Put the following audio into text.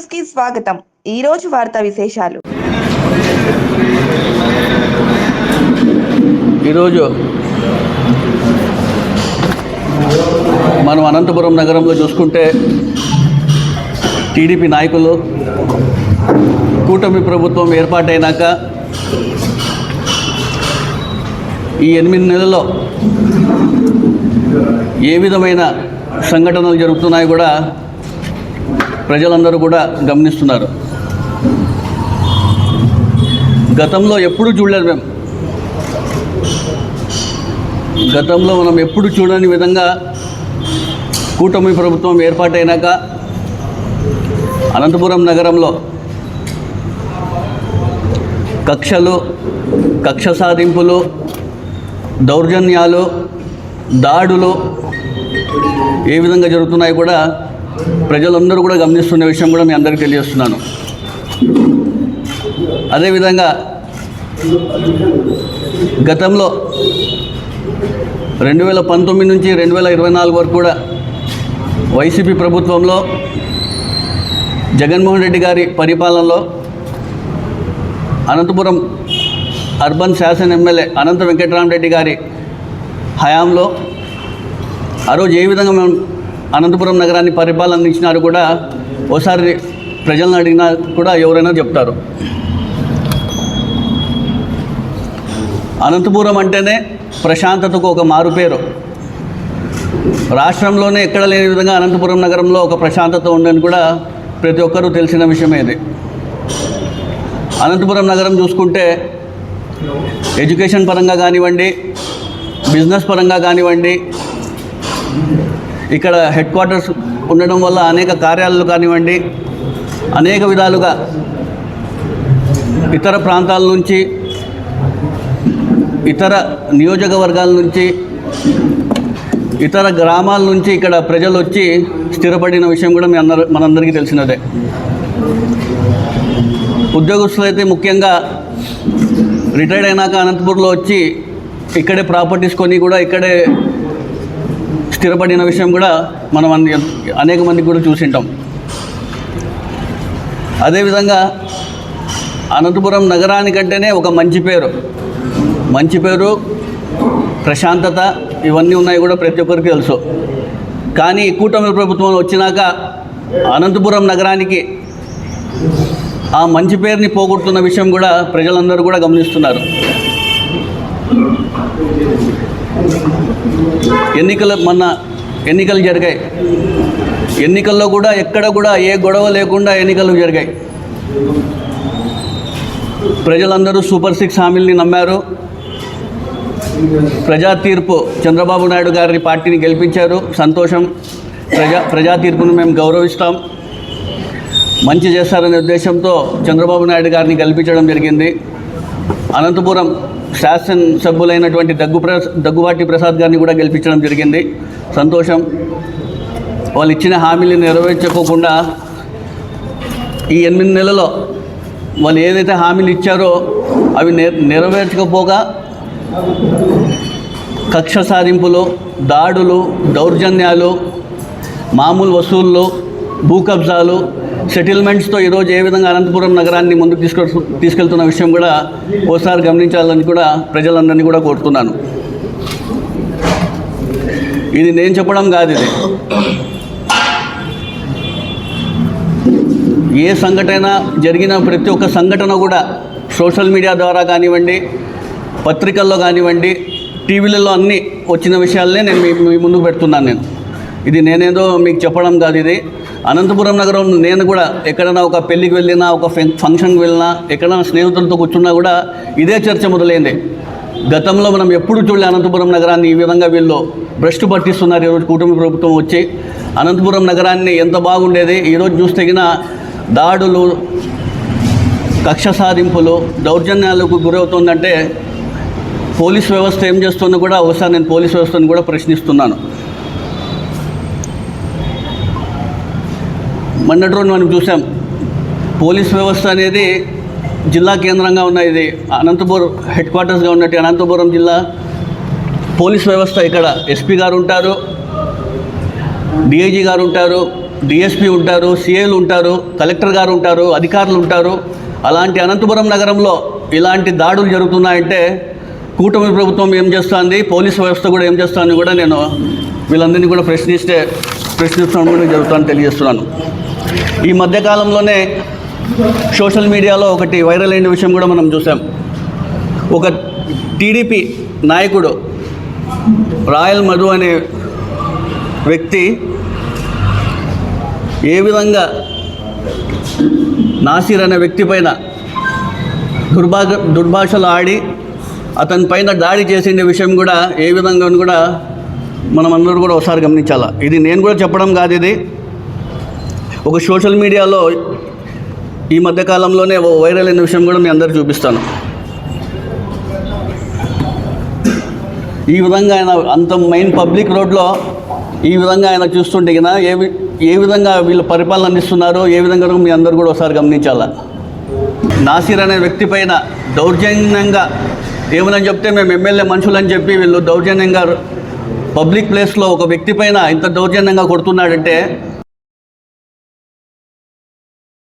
న్యూస్కి స్వాగతం. ఈ రోజు వార్తా విశేషాలు. ఈరోజు మనం అనంతపురం నగరంలో చూసుకుంటే టీడీపీ నాయకులు కూటమి ప్రభుత్వం ఏర్పాటైనాక ఈ ఎనిమిది నెలల్లో ఏ విధమైన సంఘటనలు జరుగుతున్నాయి కూడా ప్రజలందరూ కూడా గమనిస్తున్నారు. గతంలో ఎప్పుడు చూడలేదు మేము. గతంలో మనం ఎప్పుడు చూడని విధంగా కూటమి ప్రభుత్వం ఏర్పాటైనాక అనంతపురం నగరంలో కక్షలు కక్ష సాధింపులు దౌర్జన్యాలు దాడులు ఏ విధంగా జరుగుతున్నాయి కూడా ప్రజలందరూ కూడా గమనిస్తున్న విషయం కూడా మీ అందరికీ తెలియజేస్తున్నాను. అదేవిధంగా గతంలో రెండు వేల పంతొమ్మిది నుంచి రెండు వేల ఇరవై నాలుగు వరకు కూడా వైసీపీ ప్రభుత్వంలో జగన్మోహన్ రెడ్డి గారి పరిపాలనలో అనంతపురం అర్బన్ శాసన ఎమ్మెల్యే అనంత వెంకటరామరెడ్డి గారి హయాంలో ఆ రోజు ఏ విధంగా మేము అనంతపురం నగరాన్ని పరిపాలనించినారు కూడా ఓసారి ప్రజలను అడిగినా కూడా ఎవరైనా చెప్తారు. అనంతపురం అంటేనే ప్రశాంతతకు ఒక మారుపేరు రాష్ట్రంలోనే ఎక్కడ లేని విధంగా అనంతపురం నగరంలో ఒక ప్రశాంతత ఉందని కూడా ప్రతి ఒక్కరూ తెలిసిన విషయమే ఇది. అనంతపురం నగరం చూసుకుంటే ఎడ్యుకేషన్ పరంగా కానివ్వండి బిజినెస్ పరంగా కానివ్వండి ఇక్కడ హెడ్ క్వార్టర్స్ ఉండడం వల్ల అనేక కార్యాలయాలు కానివ్వండి అనేక విధాలుగా ఇతర ప్రాంతాల నుంచి ఇతర నియోజకవర్గాల నుంచి ఇతర గ్రామాల నుంచి ఇక్కడ ప్రజలు వచ్చి స్థిరపడిన విషయం కూడా మీ అందరు మనందరికీ తెలిసినదే. ఉద్యోగస్తులు అయితే ముఖ్యంగా రిటైర్డ్ అయినాక అనంతపూర్లో వచ్చి ఇక్కడే ప్రాపర్టీస్ కొని కూడా ఇక్కడే స్థిరపడిన విషయం కూడా మనం అన్ని అనేక మందికి కూడా చూసింటాం. అదేవిధంగా అనంతపురం నగరానికంటేనే ఒక మంచి పేరు. మంచి పేరు ప్రశాంతత ఇవన్నీ ఉన్నాయి కూడా ప్రతి ఒక్కరికి తెలుసు. కానీ కూటమి ప్రభుత్వం వచ్చినాక అనంతపురం నగరానికి ఆ మంచి పేరుని పోగొడుతున్న విషయం కూడా ప్రజలందరూ కూడా గమనిస్తున్నారు. ఎన్నికలు మొన్న ఎన్నికలు జరిగాయి. ఎన్నికల్లో కూడా ఎక్కడ కూడా ఏ గొడవ లేకుండా ఎన్నికలు జరిగాయి. ప్రజలందరూ సూపర్ సిక్స్ హామీల్ని నమ్మారు. ప్రజా తీర్పు చంద్రబాబు నాయుడు గారి పార్టీని గెలిపించారు. సంతోషం. ప్రజా ప్రజా తీర్పును మేము గౌరవిస్తాం. మంచి చేస్తారనే ఉద్దేశంతో చంద్రబాబు నాయుడు గారిని గెలిపించడం జరిగింది. అనంతపురం శాసన సభ్యులైనటువంటి దగ్గు ప్ర దగ్గుబాటి ప్రసాద్ గారిని కూడా గెలిపించడం జరిగింది. సంతోషం. వాళ్ళు ఇచ్చిన హామీలు నెరవేర్చుకోకుండా ఈ ఎనిమిది నెలలో వాళ్ళు ఏదైతే హామీలు ఇచ్చారో అవి నె నెరవేర్చకపోగా కక్ష సాధింపులు దాడులు దౌర్జన్యాలు మామూలు వసూళ్ళు భూ కబ్జాలు సెటిల్మెంట్స్తో ఈరోజు ఏ విధంగా అనంతపురం నగరాన్ని ముందుకు తీసుకు తీసుకెళ్తున్న విషయం కూడా ఓసారి గమనించాలని కూడా ప్రజలందరినీ కూడా కోరుతున్నాను. ఇది నేను చెప్పడం కాదు ఇది. ఏ సంఘటన జరిగిన ప్రతి ఒక్క సంఘటన కూడా సోషల్ మీడియా ద్వారా కానివ్వండి పత్రికల్లో కానివ్వండి టీవీలలో అన్నీ వచ్చిన విషయాలనే నేను మీ మీ ముందుకు పెడుతున్నాను నేను. ఇది నేనేదో మీకు చెప్పడం కాదు ఇది. అనంతపురం నగరం నేను కూడా ఎక్కడైనా ఒక పెళ్ళికి వెళ్ళినా ఒక ఫంక్షన్కి వెళ్ళినా ఎక్కడైనా స్నేహితులతో కూర్చున్నా కూడా ఇదే చర్చ మొదలైంది. గతంలో మనం ఎప్పుడు చూడలే అనంతపురం నగరాన్ని ఈ విధంగా వీళ్ళు భ్రష్టు పట్టిస్తున్నారు. ఈరోజు కూటమి ప్రభుత్వం వచ్చి అనంతపురం నగరాన్ని ఎంత బాగుండేది? ఈరోజు చూస్తే దాడులు కక్ష సాధింపులు దౌర్జన్యాలకు గురవుతుందంటే పోలీస్ వ్యవస్థ ఏం చేస్తుందో కూడా ఒకసారి నేను పోలీస్ వ్యవస్థను కూడా ప్రశ్నిస్తున్నాను. మొన్నటి రోజు మనం చూసాం. పోలీస్ వ్యవస్థ అనేది జిల్లా కేంద్రంగా ఉన్న ఇది అనంతపురం హెడ్ క్వార్టర్స్గా ఉన్నట్టు అనంతపురం జిల్లా పోలీస్ వ్యవస్థ ఇక్కడ ఎస్పీ గారు ఉంటారు డిఐజీ గారు ఉంటారు డిఎస్పి ఉంటారు సిఏలు ఉంటారు కలెక్టర్ గారు ఉంటారు అధికారులు ఉంటారు. అలాంటి అనంతపురం నగరంలో ఇలాంటి దాడులు జరుగుతున్నాయంటే కూటమి ప్రభుత్వం ఏం చేస్తుంది? పోలీస్ వ్యవస్థ కూడా ఏం చేస్తుందని కూడా నేను వీళ్ళందరినీ కూడా ప్రశ్నిస్తే ప్రశ్నిస్తాను కూడా జరుగుతుందని తెలియజేస్తున్నాను. ఈ మధ్యకాలంలోనే సోషల్ మీడియాలో ఒకటి వైరల్ అయిన విషయం కూడా మనం చూసాం. ఒక టీడీపీ నాయకుడు రాయల్ మధు అనే వ్యక్తి ఏ విధంగా నాసిర్ అనే వ్యక్తి పైన దుర్భాగ దుర్భాషలు ఆడి అతని పైన దాడి చేసిన విషయం కూడా ఏ విధంగా అని కూడా మనం అందరూ కూడా ఒకసారి గమనించాలా. ఇది నేను కూడా చెప్పడం కాదు ఇది. ఒక సోషల్ మీడియాలో ఈ మధ్యకాలంలోనే ఓ వైరల్ అయిన విషయం కూడా మీ అందరికి చూపిస్తాను. ఈ విధంగా ఆయన అంత మెయిన్ పబ్లిక్ రోడ్లో ఈ విధంగా ఆయన చూస్తుంటే కదా ఏ ఏ విధంగా వీళ్ళు పరిపాలన అందిస్తున్నారో ఏ విధంగా మీ అందరూ కూడా ఒకసారి గమనించాలా? నాసిర్ అనే వ్యక్తి పైన దౌర్జన్యంగా ఏమని చెప్తే మేము ఎమ్మెల్యే మనుషులని చెప్పి వీళ్ళు దౌర్జన్యంగా పబ్లిక్ ప్లేస్లో ఒక వ్యక్తి పైన ఇంత దౌర్జన్యంగా కొడుతున్నాడంటే